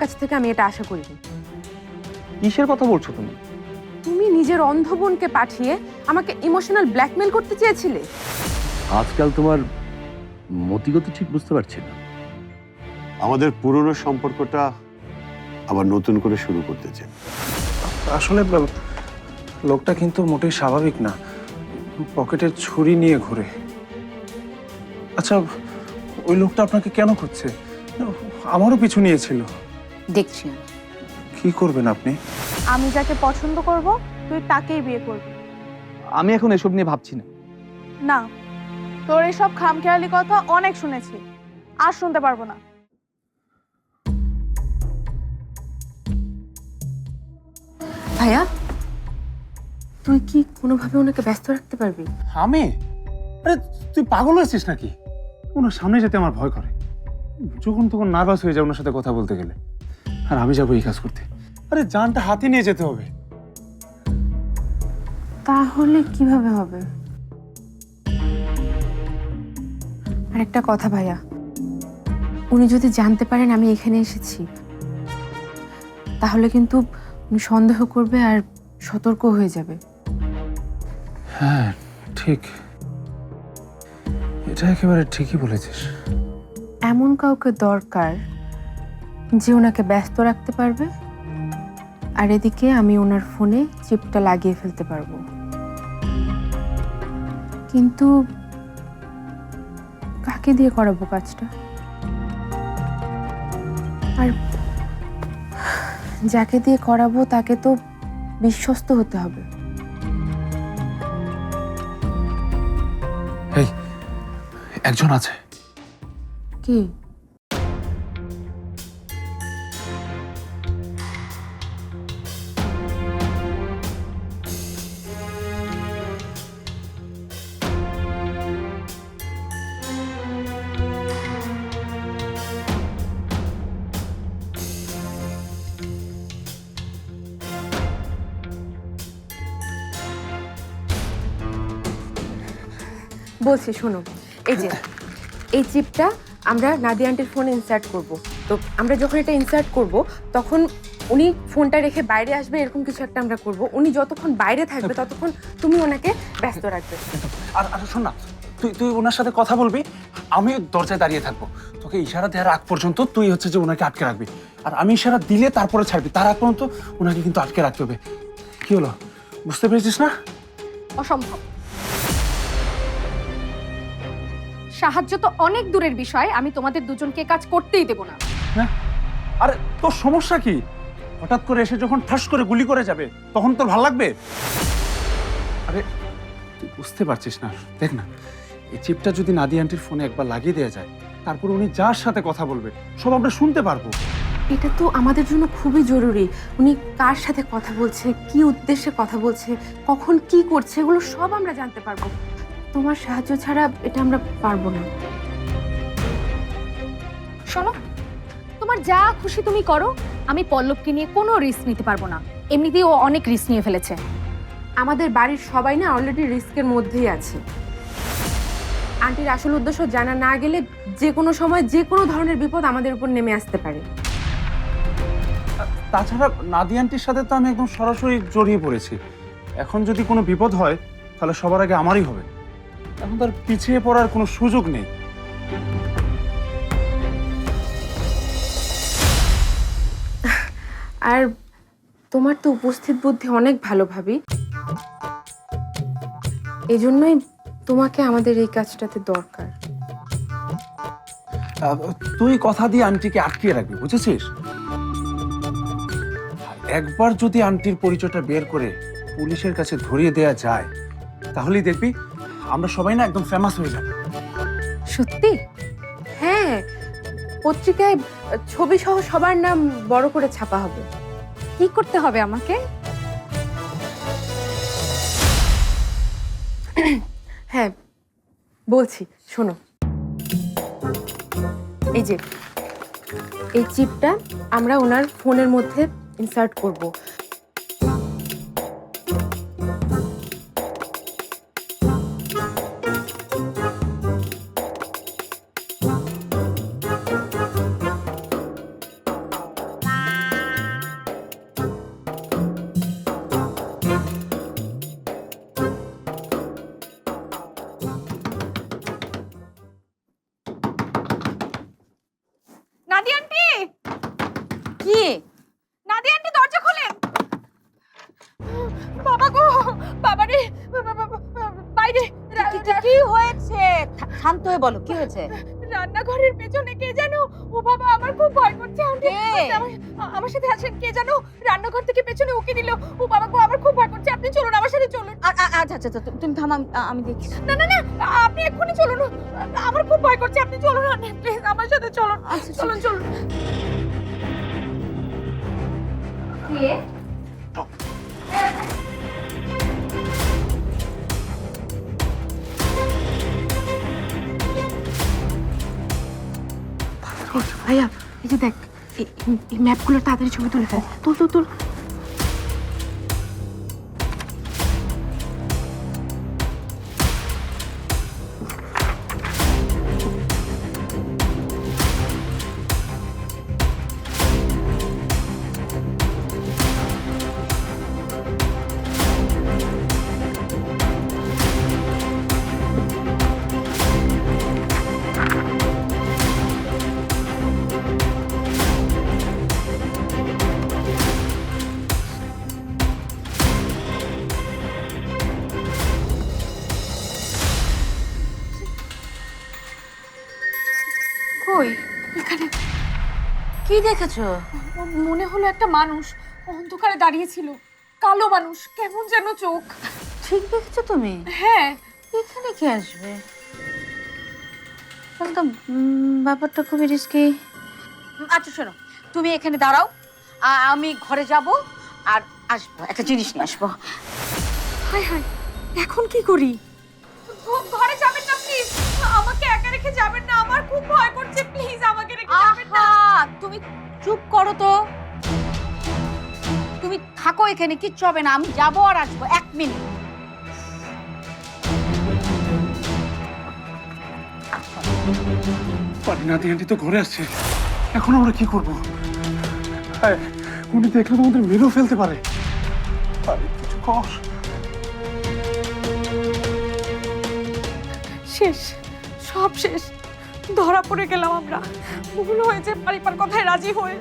কাছ থেকে আমি এটা আশা করিনি কিসের কথা বলছো তুমি? তুমি নিজের অন্ধ বোনকে পাঠিয়ে আমাকে ইমোশনাল ব্ল্যাকমেল করতে চেয়েছিলে। আজকাল তোমার মতিগতি ঠিক বুঝতে পারছি না। আমাদের পুরনো সম্পর্কটা আবার নতুন করে শুরু করতে চাই। আসলে লোকটা কিন্তু মোটেই স্বাভাবিক না। পকেটে ছুরি নিয়ে ঘুরে। আচ্ছা ওই লোকটা আপনাকে কেন খুঁজছে? আমারও পিছু নিয়েছিল। দেখছি আমি। কি করবেন আপনি? আমি যাকে পছন্দ করব তুই তাকেই বিয়ে করবি। আমি এখন এসব নিয়ে ভাবছি না। না তোর এসব খামখেয়ালি কথা অনেক শুনেছি। আর শুনতে পারব না। ভাইয়া তুই কি কোনোভাবে ওনাকে ব্যস্ত রাখতে পারবি? আমি? আরে তুই পাগল হয়েছিস নাকি? ওনার সামনে যেতে আমার ভয় করে। যখন তখন নার্ভাস হয়ে যায় ওনার সাথে কথা বলতে গেলে। আর আমি যাব এই কাজ করতে। আরে জানটা হাতে নিয়ে যেতে হবে। তাহলে কীভাবে হবে? আর একটা কথা ভাইয়া উনি যদি জানতে পারেন আমি এখানে এসেছি তাহলে কিন্তু উনি সন্দেহ করবে আর সতর্ক হয়ে যাবে। হ্যাঁ ঠিক। এটা একেবারে ঠিকই বলেছিস। এমন কাউকে দরকার যে ওনাকে ব্যস্ত রাখতে পারবে আর এদিকে আমি ওনার ফোনে চিপটা লাগিয়ে ফেলতে পারব। কিন্তু কাকে দিয়ে করাবো কাজটা? আর যাকে দিয়ে করাবো তাকে তো বিশ্বস্ত হতে হবে। একজন আছে। কি? বলছি শোনো এই যে এই চিপটা আমরা নাদিয়া আন্টির ফোনে ইনসার্ট করব। তো আমরা যখন এটা ইনসার্ট করব তখন উনি ফোনটা রেখে বাইরে আসবে এরকম কিছু একটা আমরা করব। উনি যতক্ষণ বাইরে থাকবে ততক্ষণ তুমি ওনাকে ব্যস্ত রাখবে। আর আর শোন না তুই তুই ওনার সাথে কথা বলবি আমি দরজায় দাঁড়িয়ে থাকব। তোকে ইশারা দেওয়ার আগ পর্যন্ত তুই হচ্ছে যে ওনাকে আটকে রাখবি। আর আমি ইশারা দিলে তারপরে ছাড়বি তার আগ পর্যন্ত ওনাকে কিন্তু আটকে রাখতে হবে। কি হলো? বুঝতে পেরেছিস না? অসম্ভব। সাহায্য তো অনেক দূরের বিষয় আমি তোমাদের দুজনকে কাজ করতেই দেব না। হ্যাঁ? আরে তোর সমস্যা কি? হঠাৎ করে এসে যখন ঠাস করে গুলি করে যাবে তখন তোর ভালো লাগবে? আরে তুই বুঝতে পারছিস না। দেখ না এই চিপটা যদি নাদি আন্টির ফোনে একবার লাগিয়ে দেওয়া যায় তারপর উনি যার সাথে কথা বলবে সব আমরা শুনতে পারব। এটা তো আমাদের জন্য খুবই জরুরি। উনি কার সাথে কথা বলছে কি উদ্দেশ্যে কথা বলছে কখন কি করছে এগুলো সব আমরা জানতে পারব। তোমার সাহায্য ছাড়া এটা আমরা পারব না। শোনো তোমার যা খুশি তুমি করো আমি পল্লবকে নিয়ে কোনো রিস্ক নিতে পারব না। এমনিতেই ও অনেক রিস্ক নিয়ে ফেলেছে। আমাদের বাড়ির সবাই না অলরেডি রিস্কের মধ্যেই আছে। আন্টির আসল উদ্দেশ্য জানা না গেলে যে কোনো সময় যে কোনো ধরনের বিপদ আমাদের উপর নেমে আসতে পারে। তাছাড়া নাদি আন্টির সাথে তো আমি একদম সরাসরি জড়িয়ে পড়েছি। এখন যদি কোনো বিপদ হয় তাহলে সবার আগে আমারই হবে। এখন তার পিছিয়ে পড়ার কোনো সুযোগ নেই। আর তোমার তো উপস্থিত বুদ্ধি অনেক ভালো ভাবি। এই জন্যই তোমাকে আমাদের এই কাজটাতে দরকার। তুই কথা দিয়ে আন্টিকে আটকিয়ে রাখবি বুঝেছিস? একবার যদি আন্টির পরিচয়টা বের করে পুলিশের কাছে ধরিয়ে দেয়া যায় তাহলেই দেখবি আমরা সবাই না একদম ফেমাস হয়ে যাব। সত্যি? হ্যাঁ পত্রিকায় ছবি সহ সবার নাম বড় করে ছাপা হবে। কি করতে হবে আমাকে? হ্যাঁ বলছি, শোনো। এই যে, এই চিপটা আমরা ওনার ফোনের মধ্যে ইনসার্ট করব। বলো কি হয়েছে? রান্নাঘরের পেছনে কে জানো ও বাবা আমার খুব ভয় করছে আন্টি। আপনি আমার আমার সাথে আছেন কে জানো রান্নাঘর থেকে পেছনে উকি দিল। ও বাবা গো আমার খুব ভয় করছে আপনি চলুন আমার সাথে চলুন। আচ্ছা আচ্ছা আচ্ছা, তুমি থাম আমি দেখছি। না না না আপনি এক্ষুনি চলুন। আমার খুব ভয় করছে আপনি চলুন প্লিজ আমার সাথে চলুন। আচ্ছা, চলুন চলুন। ভাইয়া এই যে দেখ এই- এই ম্যাপগুলোর তাড়াতাড়ি ছবি তুলে ফেল। তুল তুল তুল কি দেখেছ? মনে হলো একটা মানুষ। অন্ধকারে দাঁড়িয়েছিল। কালো মানুষ। কেমন যেন চোখ। ঠিক দেখেছ তুমি? হ্যাঁ। এখানে কি আসবে? তাহলে তো উম, ব্যাপারটা খুবই রিস্কি আচ্ছা শোনো। তুমি এখানে দাঁড়াও। আ- আমি ঘরে যাব আর আসব। একটা জিনিস নিয়ে আসব। হাই হাই এখন কি করি? ঘরে যাবেন না আমাকে একা রেখে যাবেন না আমার খুব ভয় করছে। প্লিজ আমাকে রেখে যাবেন না। তুমি চুপ করো তো। তুমি থাকো এখানে কিচ্ছু হবে না আমি যাব আর আসব এক মিনিট। আন্টি তো ঘরে আসছে। এখন আমরা কি করব? হ্যাঁ উনি দেখলে তো আমাদের মেরেও ফেলতে পারে। পারি, কিছু কর। শেষ। সব শেষ। ধরা পড়ে গেলাম আমরা। ভুল হয়েছে পারিবার কথায় রাজি হয়ে।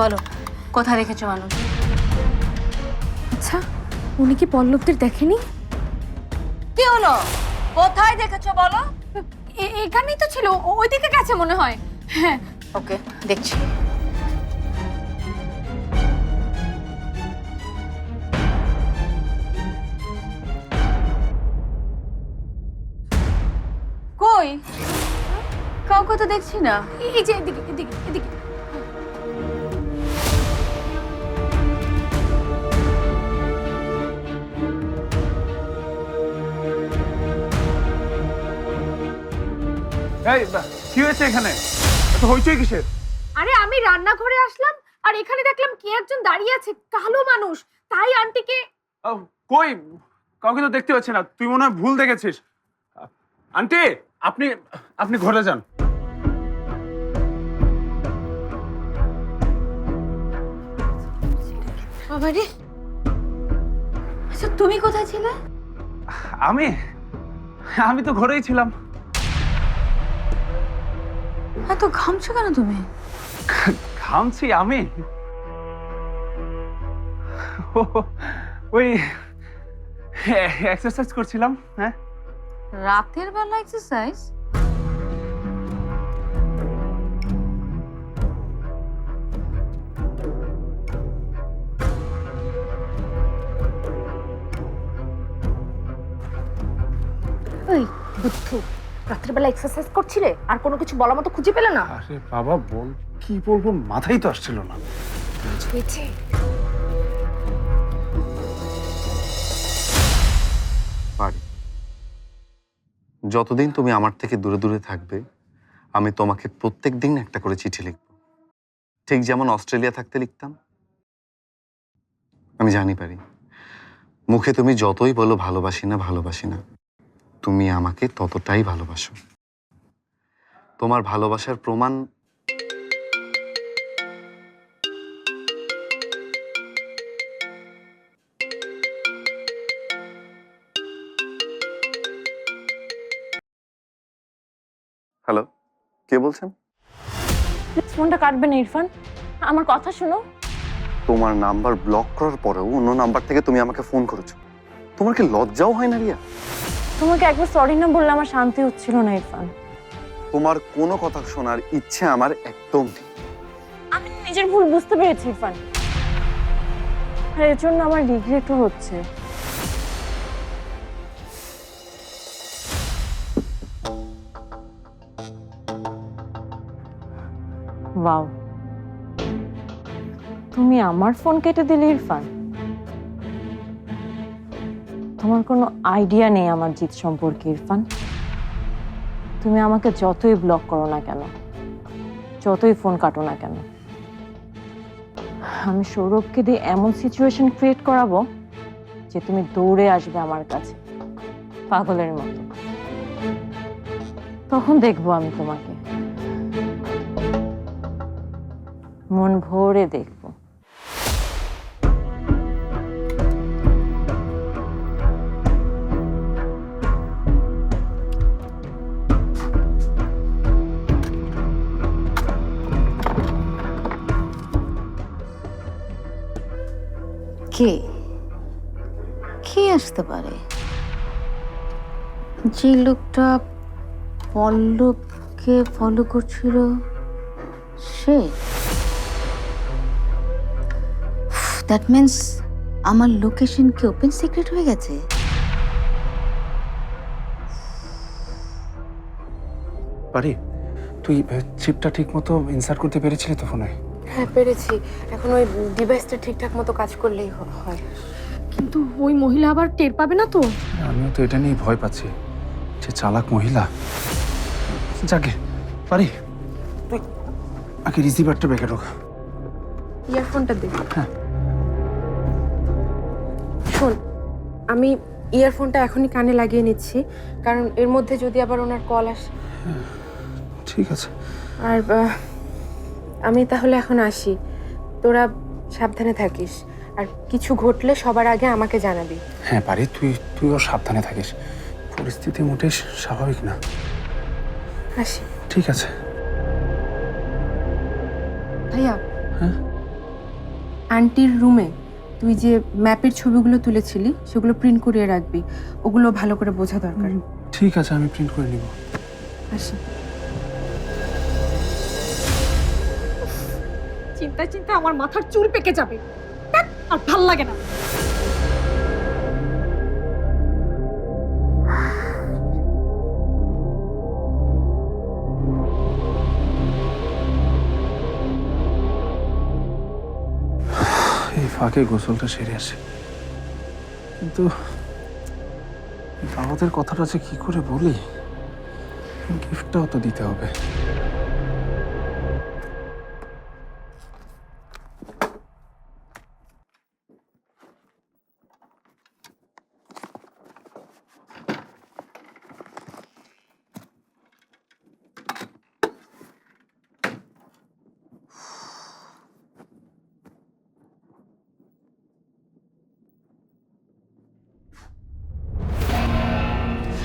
বলো কোথায় রেখেছো মানুষ। আচ্ছা উনি কি পল্লবদের দেখেনি? কি হলো কোথায় দেখেছ বলো? এখানেই তো ছিল ওইদিকে গেছে মনে হয়। হ্যাঁ। ওকে দেখছি। কই? কাউকে তো দেখছি না। এই এই যে এদিকে এদিকে এদিকে। এই কি হয়েছে এখানে? এত হইচই কিসের? আরে আমি রান্নাঘরে আসলাম আর এখানে দেখলাম কে একজন দাঁড়িয়ে আছে কালো মানুষ। তাই আন্টিকে কই? কাউকে তো দেখতে পাচ্ছি না তুই মনে হয় ভুল দেখেছিস। আন্টি আপনি আপনি ঘরে যান। বাবারে আচ্ছা তুমি কোথায় ছিলে? আমি আমি তো ঘরেই ছিলাম। এত ঘামছো কেন তুমি? ঘামছি আমি? ওই এক্সারসাইজ করছিলাম হ্যাঁ? রাতের বেলা এক্সারসাইজ ওই বুদ্ধু। রাত্রিবেলা এক্সারসাইজ করছিলে? আর কোনো কিছু বলার মতো খুঁজে পেলে না? আরে বাবা বল কি বলব? মাথায় তো আসছিল না। হয়েছে। পারি। যতদিন তুমি আমার থেকে দূরে দূরে থাকবে আমি তোমাকে প্রত্যেক দিন একটা করে চিঠি লিখব। ঠিক যেমন অস্ট্রেলিয়া থাকতে লিখতাম। আমি জানি পারি। মুখে তুমি যতই বলো ভালোবাসি না ভালোবাসি না। তুমি আমাকে ততটাই ভালোবাসো। তোমার ভালোবাসার প্রমাণ হ্যালো কে বলছেন? ফোনটা কাটবেন ইরফান। আমার কথা শোনো। তোমার নাম্বার ব্লক করার পরেও অন্য নাম্বার থেকে তুমি আমাকে ফোন করেছ। তোমার কি লজ্জাও হয় না রিয়া? তোমাকে একবার সরি না বললে আমার শান্তি হচ্ছিল না ইরফান। তোমার কোনো কথা শোনার ইচ্ছে আমার একদম নেই। আমি নিজের ভুল বুঝতে পেরেছি ইরফান। আর এর জন্য আমার রিগ্রেটও হচ্ছে। ওয়াও তুমি আমার ফোন কেটে দিলে ইরফান? তোমার কোনো আইডিয়া নেই আমার জিত সম্পর্কে, ইরফান? তুমি আমাকে যতই ব্লক করো না কেন, যতই ফোন কাটো না কেন, আমি সৌরভকে দিয়ে এমন সিচুয়েশন ক্রিয়েট করাবো যে তুমি দৌড়ে আসবে আমার কাছে, পাগলের মতো। তখন দেখব আমি তোমাকে। মন ভরে দেখব। কে? কে আসতে পারে? যে লোকটা পল্লবকে ফলো করছিল, সে? দ্যাট মিন্স আমার লোকেশন কি ওপেন সিক্রেট হয়ে গেছে? পারি তুই চিপটা ঠিক মতো ইনসার্ট করতে পেরেছিলি তো ফোনে হ্যাঁ পেরেছি। এখন ওই ডিভাইসটা ঠিকঠাক মতো কাজ করলেই হয়। কিন্তু ওই মহিলা আবার টের পাবে না তো? আমিও তো এটা নিয়ে ভয় পাচ্ছি। যে চালাক মহিলা। যাকে পারি? তুই আগে রিসিভারটা বেঁকে ঢোকা। ইয়ারফোনটা দে। হ্যাঁ। শোন আমি ইয়ারফোনটা এখনই কানে লাগিয়ে নিচ্ছি। কারণ এর মধ্যে যদি আবার ওনার কল আসে ঠিক আছে। আর আমি তাহলে এখন আসি। তোরা সাবধানে থাকিস। আর কিছু ঘটলে সবার আগে আমাকে জানাবি। হ্যাঁ পারি। তুই তুইও সাবধানে থাকিস। পরিস্থিতি মোটেই স্বাভাবিক না। আসি। ঠিক আছে। ভাইয়া। হ্যাঁ? আন্টির রুমে তুই যে ম্যাপের ছবিগুলো তুলেছিলি সেগুলো প্রিন্ট করিয়ে রাখবি। ওগুলো ভালো করে বোঝা দরকার। ঠিক আছে আমি প্রিন্ট করে নিব। আসি। চিন্তায় চিন্তায় আমার মাথার চুল পেকে যাবে। আর ভালো লাগে না। এই ফাঁকে গোসলটা সেরে আসে। কিন্তু দাওয়াতের কথাটা যে কি করে বলি? গিফটটাও তো দিতে হবে।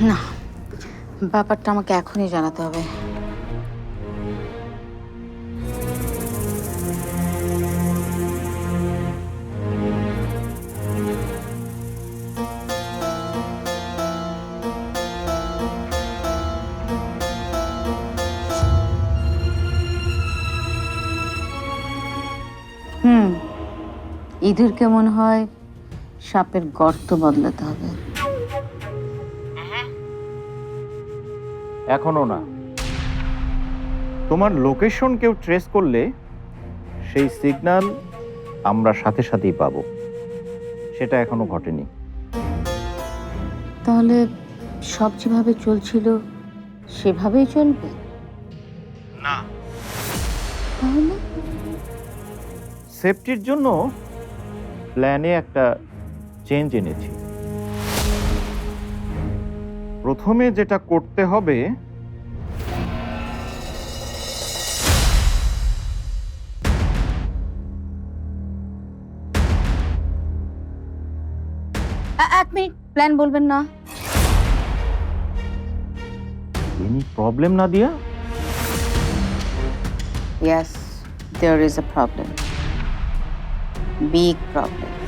না ব্যাপারটা আমাকে এখনই জানাতে হবে। হুম ইঁদুরকে মনে হয় সাপের গর্ত বদলাতে হবে। এখনও না। তোমার লোকেশন কেউ ট্রেস করলে সেই সিগন্যাল আমরা সাথে সাথেই পাবো। সেটা এখনও ঘটেনি। তাহলে সব যেভাবে চলছিল সেভাবেই চলবে? না। তাহলে? সেফটির জন্য প্ল্যানে একটা চেঞ্জ এনেছি। প্রথমে যেটা করতে হবে এক মিনিট প্ল্যান বলবেন না এনি প্রবলেম না দিয়া Yes, there is a problem. Big problem.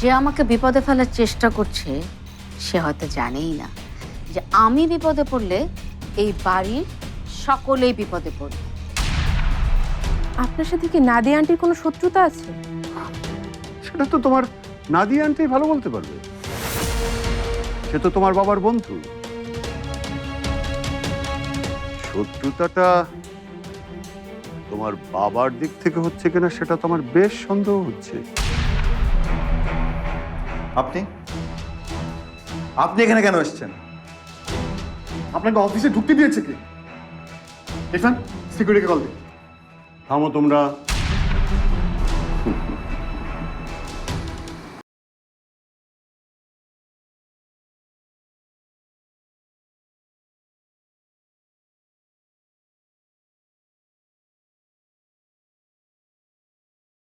যে আমাকে বিপদে ফেলার চেষ্টা করছে সে হয়তো জানেই না যে আমি বিপদে পড়লে এই বাড়ির সকলেই বিপদে পড়বে। আপনার সাথে কি নাদিয়া আন্টির কোনো শত্রুতা আছে? সেটা তো তোমার নাদিয়া আন্টি ভালো বলতে পারবে। সে তো তোমার বাবার বন্ধু। শত্রুতাটা তোমার বাবার দিক থেকে হচ্ছে কিনা সেটা তোমার বেশ সন্দেহ হচ্ছে। আপনি? আপনি এখানে কেন এসছেন? আপনাকে অফিসে ঢুকতে দিয়েছে কি? ইরফান সিকিউরিটিকে কল দিন। থামো তোমরা।